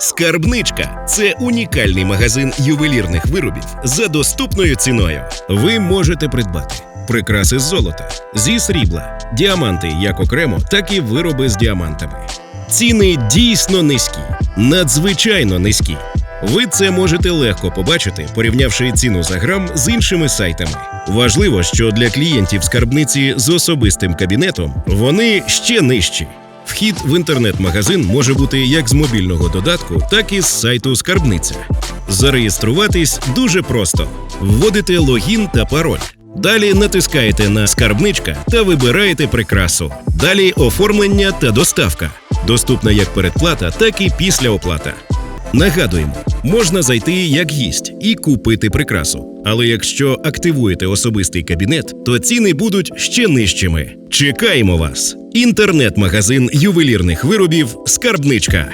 Скарбничка це унікальний магазин ювелірних виробів за доступною ціною. Ви можете придбати прикраси з золота, зі срібла, діаманти як окремо, так і вироби з діамантами. Ціни дійсно низькі, надзвичайно низькі. Ви це можете легко побачити, порівнявши ціну за грам з іншими сайтами. Важливо, що для клієнтів скарбниці з особистим кабінетом вони ще нижчі. Вхід в інтернет-магазин може бути як з мобільного додатку, так і з сайту скарбниця. Зареєструватись дуже просто: вводите логін та пароль. Далі натискаєте на скарбничка та вибираєте прикрасу. Далі оформлення та доставка. Доступна як передплата, так і післяоплата. Нагадуємо, можна зайти як гість і купити прикрасу. Але якщо активуєте особистий кабінет, то ціни будуть ще нижчими. Чекаємо вас! Інтернет-магазин ювелірних виробів Скарбничка.